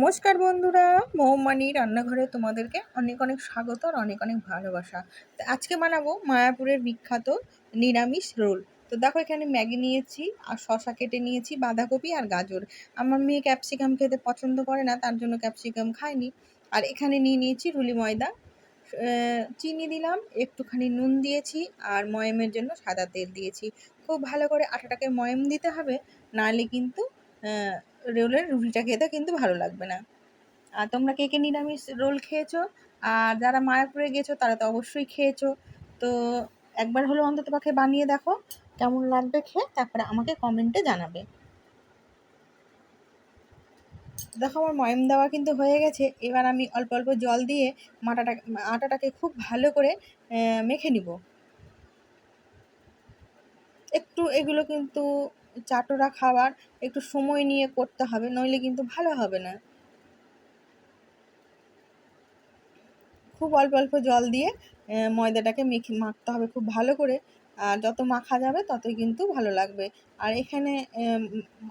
নমস্কার বন্ধুরা, মৌমানি রান্নাঘরে তোমাদেরকে অনেক অনেক স্বাগত আর অনেক অনেক ভালোবাসা। তো আজকে বানাবো মায়াপুরের বিখ্যাত নিরামিষ রোল। তো দেখো এখানে ম্যাগি নিয়েছি আর শশা কেটে নিয়েছি, বাঁধাকপি আর গাজর। আমার মেয়ে ক্যাপসিকাম খেতে পছন্দ করে না, তার জন্য ক্যাপসিকাম খায়নি আর এখানে নিয়ে নিয়েছি রুলি ময়দা। চিনি দিলাম, একটুখানি নুন দিয়েছি আর ময়মের জন্য সাদা তেল দিয়েছি। খুব ভালো করে আটাটাকে ময়ম দিতে হবে, নাহলে কিন্তু রোলের রুটিটা খেতে কিন্তু ভালো লাগবে না। আর তোমরা কে কে নিরামিষ রোল খেয়েছো? আর যারা মায়াপুরে গেছো, তারা তো অবশ্যই খেয়েছো। তো একবার হলো অন্তত পক্ষে বানিয়ে দেখো, কেমন লাগবে খেয়ে, তারপরে আমাকে কমেন্টে জানাবে। দেখো আমার ময়ম দেওয়া কিন্তু হয়ে গেছে। এবার আমি অল্প অল্প জল দিয়ে মাটাটা, আটাটাকে খুব ভালো করে মেখে নিব। একটু এগুলো কিন্তু চাটোরা খাবার একটু সময় নিয়ে করতে হবে, নইলে কিন্তু ভালো হবে না। খুব অল্প অল্প জল দিয়ে ময়দাটাকে মেখে, মাখতে হবে খুব ভালো করে। আর যত মাখা যাবে, ততই কিন্তু ভালো লাগবে। আর এখানে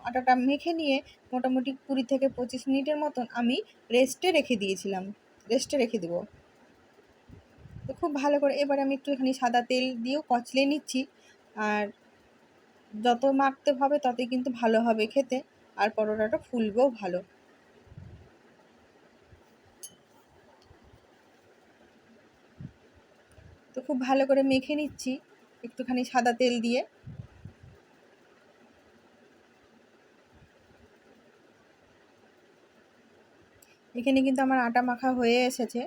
আটাটা মেখে নিয়ে মোটামুটি কুড়ি থেকে পঁচিশ মিনিটের মতন আমি রেস্টে রেখে দিয়েছিলাম। রেস্টে রেখে দেবো। তো খুব ভালো করে, এবার আমি একটুখানি সাদা তেল দিয়েও কচলে নিচ্ছি। আর যত মাখতে হবে ততই কিন্তু ভালো হবে খেতে। আর পরোটাটা ফুলবেও ভালো। তো খুব ভালো করে মেখে নিচ্ছি একটুখানি সাদা তেল দিয়ে। এখানে কিন্তু আমার আটা মাখা হয়ে এসেছে।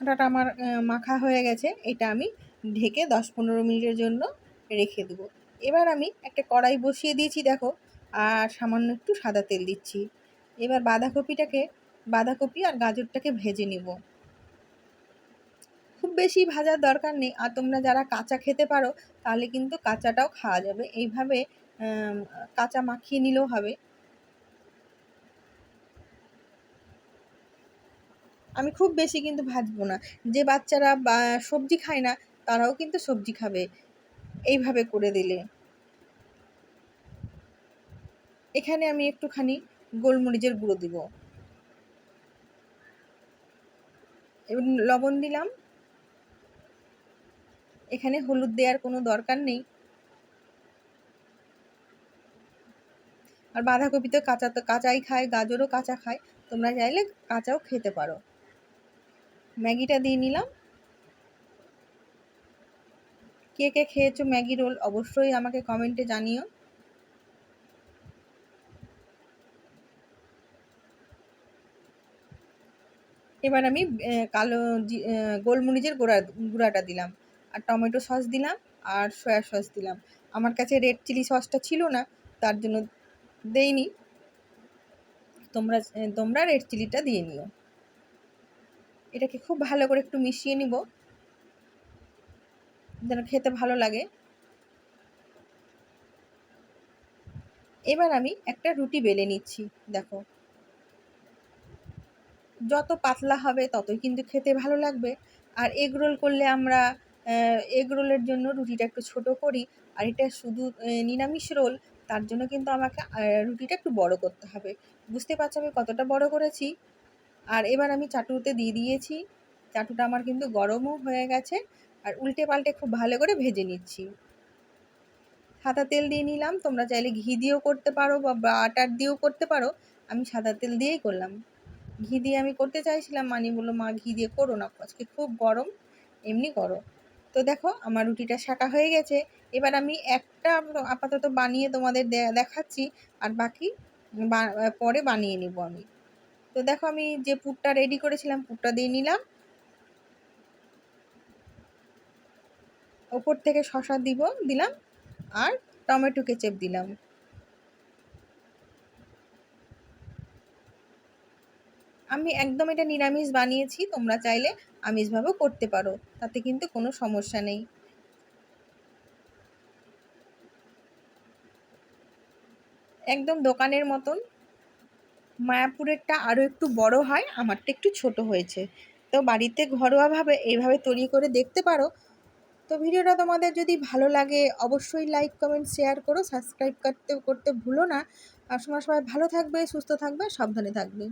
আটাটা আমার মাখা হয়ে গেছে। এটা আমি ঢেকে দশ পনেরো মিনিটের জন্য রেখে দেবো। এবার আমি একটা কড়াই বসিয়ে দিয়েছি, দেখো, আর সামান্য একটু সাদা তেল দিচ্ছি। এবার বাঁধাকপিটাকে, বাঁধাকপি আর গাজরটাকে ভেজে নিব। খুব বেশি ভাজার দরকার নেই, আর তোমরা যারা কাঁচা খেতে পারো, তাহলে কিন্তু কাঁচাটাও খাওয়া যাবে। এইভাবে কাঁচা মাখিয়ে নিলেও হবে। আমি খুব বেশি কিন্তু ভাজবো না। যে বাচ্চারা বা সবজি খায় না, তারাও কিন্তু সবজি খাবে। এইভাবে করে দিলে। এখানে আমি একটুখানি গোলমরিচের গুঁড়ো দিব। লবণ দিলাম। এখানে হলুদ দেওয়ার কোনো দরকার নেই। আর বাঁধাকপি তো কাঁচা তো কাঁচাই খায়, গাজরও কাঁচা খায়, তোমরা চাইলে কাঁচাও খেতে পারো। ম্যাগিটা দিয়ে নিলাম। কে কে খেয়েছো ম্যাগি রোল অবশ্যই আমাকে কমেন্টে জানিও। এবার আমি কালো গোলমরিচের গুঁড়া, গুঁড়াটা দিলাম। আর টমেটো সস দিলাম আর সয়া সস দিলাম। আমার কাছে রেড চিলি সসটা ছিল না, তার জন্য দেইনি। তোমরা তোমরা রেড চিলিটা দিয়ে নিও। এটাকে খুব ভালো করে একটু মিশিয়ে নিব। যেন খেতে ভালো লাগে। এবার আমি একটা রুটি বেলে নিচ্ছি, দেখো। যত পাতলা হবে ততই কিন্তু খেতে ভালো লাগবে। আর এগ রোল করলে আমরা এগ রোলের জন্য রুটিটা একটু ছোট করি। আর এটা শুধু নিরামিষ রোল, তার জন্য কিন্তু আমাকে রুটিটা একটু বড় করতে হবে। বুঝতে পারছ আমি কতটা বড় করেছি? আর এবার আমি চাটুতে দিয়ে দিয়েছি। চাটুটা আমার কিন্তু গরমও হয়ে গেছে আর উল্টে পাল্টে খুব ভালো করে ভেজে নিচ্ছি। সাদা তেল দিয়ে নিলাম, তোমরা চাইলে ঘি দিয়েও করতে পারো বা বাটার দিয়েও করতে পারো। আমি সাদা তেল দিয়েই করলাম। ঘি দিয়ে আমি করতে চাইছিলাম মানি বলল, মা, ঘি দিয়ে করো না, আজকে খুব গরম, এমনি করো। তো দেখো, আমার রুটিটা শাঁকা হয়ে গেছে। এবার আমি একটা আপাতত বানিয়ে তোমাদের দেখাচ্ছি আর বাকি পরে বানিয়ে নিব আমি। তো দেখো আমি যে পুরটা রেডি করেছিলাম, পুরটা দিয়ে নিলাম। ওপর থেকে শশা দিব, দিলাম। আর টমেটো কেচাপ দিলাম। আমি একদম এটা নিরামিষ বানিয়েছি, তোমরা চাইলে আমিষভাবেও করতে পারো, তাতে কিন্তু কোনো সমস্যা নেই। একদম দোকানের মতন। মায়াপুরেরটা আরও একটু বড় হয়, আমারটা একটু ছোট হয়েছে। তো বাড়িতে ঘরোয়াভাবে এইভাবে তৈরি করে দেখতে পারো। তো ভিডিওটা তোমাদের যদি ভালো লাগে, অবশ্যই লাইক কমেন্ট শেয়ার করো। সাবস্ক্রাইব করতে করতে ভুলো না। আর সময় সবাই ভালো থাকবে, সুস্থ থাকবে, সাবধানে থাকবে।